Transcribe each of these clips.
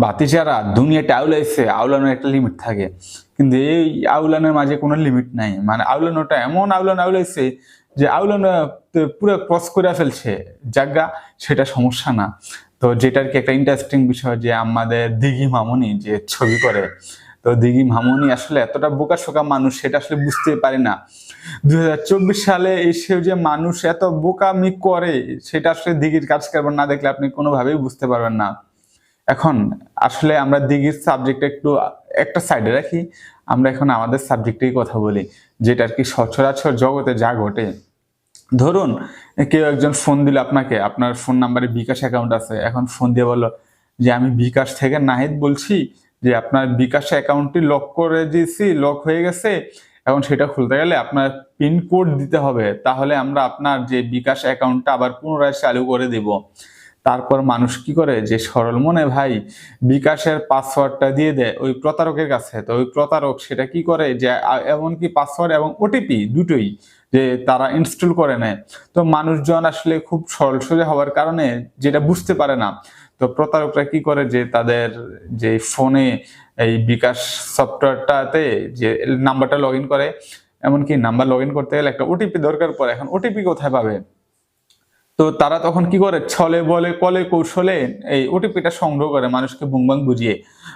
বাতি ছাড়া দুনিয়াটা আউলাইছে আউলানোর একটা লিমিট থাকে। কিন্তু এই আউলানোর মাঝে কোনো লিমিট নাই। মানে আউলানোটা এমন আউলানো আউলাইছে যে আউলানো পুরো ক্রস করে ফেলছে জাগা সেটা সমস্যা না। তো যেটার কি একটা ইন্টারেস্টিং বিষয় যে আমাদের দিঘি মামনি যে ছবি করে, তো দিঘি মামনি আসলে এতটা বোকা শোকা মানুষ, সেটা আসলে বুঝতে পারি না। দুই হাজার চব্বিশ সালে এসেও যে মানুষ এত বোকামি করে, সেটা আসলে দিঘির কাজ কারবার না দেখলে আপনি কোনোভাবেই বুঝতে পারবেন না। এখন আসলে আমরা দিঘির সাবজেক্ট একটু, একটা সাইডে রাখি। আমরা এখন আমাদের সাবজেক্টেই কথা বলি যেটা আর কি সচরাচর জগতে যা ঘটে। ধরুন, কেউ একজন ফোন দিল আপনাকে, আপনার ফোন নাম্বারে বিকাশ অ্যাকাউন্ট আছে। এখন ফোন দিয়ে বলল যে, আমি বিকাশ থেকে নাহিদ বলছি যে, আপনার বিকাশ অ্যাকাউন্টটি লক করে দিয়েছি লক হয়ে গেছে। এখন সেটা খুলতে গেলে আপনার পিন কোড দিতে হবে। তাহলে আমরা আপনার যে বিকাশ অ্যাকাউন্টটা আবার পুনরায় চালু করে দেব। তারপর মানুষ কি করে? যে সরল মনে, ভাই, বিকাশের পাসওয়ার্ডটা দিয়ে দেয় ওই প্রতারকের কাছে। তো ওই প্রতারক সেটা কি করে? যে এমনকি পাসওয়ার্ড এবং ওটিপি দুটোই যে তারা ইনস্টল করে নেয়। তো মানুষজন আসলে খুব সরল সোজা হওয়ার কারণে যেটা বুঝতে পারে না। তো প্রতারকরা কি করে? যে তাদের যে ফোনে এই বিকাশ সফটওয়্যারটাতে যে নাম্বারটা লগ করে। এমনকি নাম্বার লগ করতে গেলে একটা ওটিপি দরকার পড়ে। এখন ওটিপি কোথায় পাবে? তো তারা তখন কি করে? ছলে, বলে, কলে, কৌশলে এই ওটিপিটা সংগ্রহ করে মানুষকে বুংবাং বুঝিয়ে।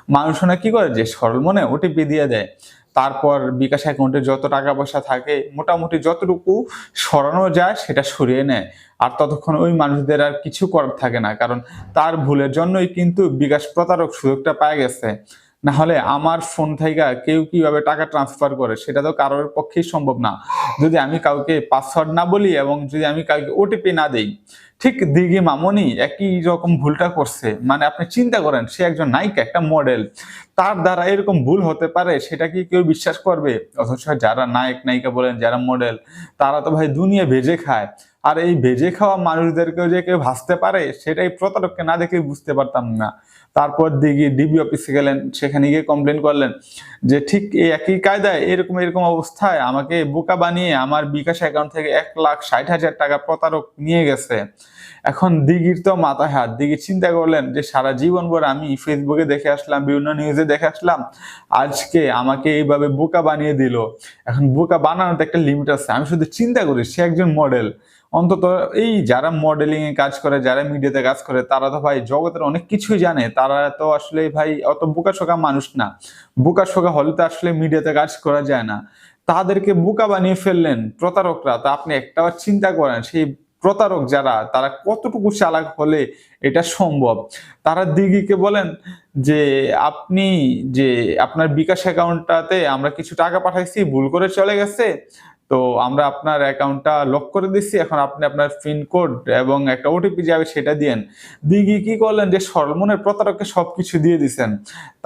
মানুষ না কি করে? যে সরল মনে ওটিপি দিয়ে দেয়। তারপর বিকাশ অ্যাকাউন্টে যত টাকা পয়সা থাকে, মোটামুটি যতটুকু সরানো যায়, সেটা সরিয়ে নেয়। আর ততক্ষণ ওই মানুষদের আর কিছু করার থাকে না। কারণ তার ভুলের জন্যই কিন্তু বিকাশ প্রতারক সুযোগটা পায় গেছে। না হলে আমার ফোন থেকে কেউ কীভাবে টাকা ট্রান্সফার করে, সেটা তো কারোর পক্ষেই সম্ভব না। যদি আমি কাউকে পাসওয়ার্ড না বলি এবং যদি আমি কাউকে ওটিপি না দেই, ঠিক দিঘি মামনি একই রকম ভুলটা করছে। মানে আপনি চিন্তা করেন, সে একজন নায়িকা, একটা মডেল তার দ্বারা এরকম ভুল হতে পারে, সেটা কি কেউ বিশ্বাস করবে? অথচ যারা নায়ক নায়িকা বলেন, যারা মডেল তারা তো ভাই দুনিয়া ভেজে খায়। আর এই ভেজে খাওয়া মানুষদেরকেও যে কেউ ভাসতে পারে, সেটাই প্রতারককে না দেখে বুঝতে পারতাম না। তারপর দিঘি ডিবি অফিসে গেলেন, সেখানে গিয়ে কমপ্লেন করলেন যে, ঠিক এই একই কায়দায় এরকম এরকম অবস্থায় আমাকে বোকা বানিয়ে আমার বিকাশ অ্যাকাউন্ট থেকে এক লাখ ষাট হাজার টাকা প্রতারক নিয়ে গেছে। এখন দিঘির তো মাথায় হাত। দিঘি চিন্তা করলেন যে, সারা জীবন ভর আমি ফেসবুকে দেখে আসলাম, বিভিন্ন নিউজে দেখে আসলাম, আজকে আমাকে এইভাবে বোকা বানিয়ে দিল। এখন বোকা বানানোর একটা লিমিট আছে। আমি শুধু চিন্তা করি, সে একজন মডেল অন্তত এই যারা মডেলিং এ কাজ করে, যারা মিডিয়াতে কাজ করে, তারা তো ভাই জগতের অনেক কিছুই জানে। তারা তো আসলে ভাই অত বোকা শোকা মানুষ না। বোকা শোকা হলে তো আসলে মিডিয়াতে কাজ করা যায় না। তাদেরকে বোকা বানিয়ে ফেললেন প্রতারকরা। তা আপনি একটাবার চিন্তা করেন, সেই প্রতারক যারা, তারা কতটুকু চালাক হলে এটা সম্ভব? তারা দিঘিকে বলেন যে, আপনি যে, আপনার বিকাশ অ্যাকাউন্টটাতে আমরা কিছু টাকা পাঠাইছি, ভুল করে চলে গেছে তো আমরা আপনার অ্যাকাউন্টটা লক করে দিচ্ছি এখন আপনি আপনার পিন কোড এবং একটা ওটিপি যাবে সেটা দিয়েন। দিঘি কি করলেন যে সরমনের প্রতারককে সবকিছু দিয়ে দিছেন।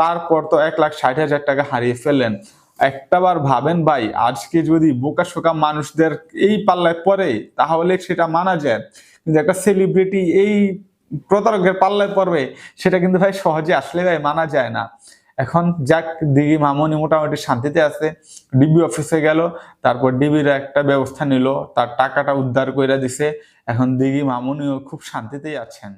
তারপর তো এক লাখ ষাট হাজার টাকা হারিয়ে ফেললেন। একটাবার ভাবেন ভাই, আজকে যদি বোকা শোকা মানুষদের এই পাল্লায় পড়ে, তাহলে সেটা মানা যায়। কিন্তু একটা সেলিব্রিটি এই প্রতারকের পাল্লায় পড়বে, সেটা কিন্তু ভাই সহজে আসলে ভাই মানা যায় না। এখন যাক দিদি মামনি মোটামুটি শান্তিতে আছে। ডিবি অফিসে গেল, তারপর ডিবির একটা ব্যবস্থা নিল, তার টাকাটা উদ্ধার করে দিছে। এখন দিদি মামনিও খুব শান্তিতেই আছেন।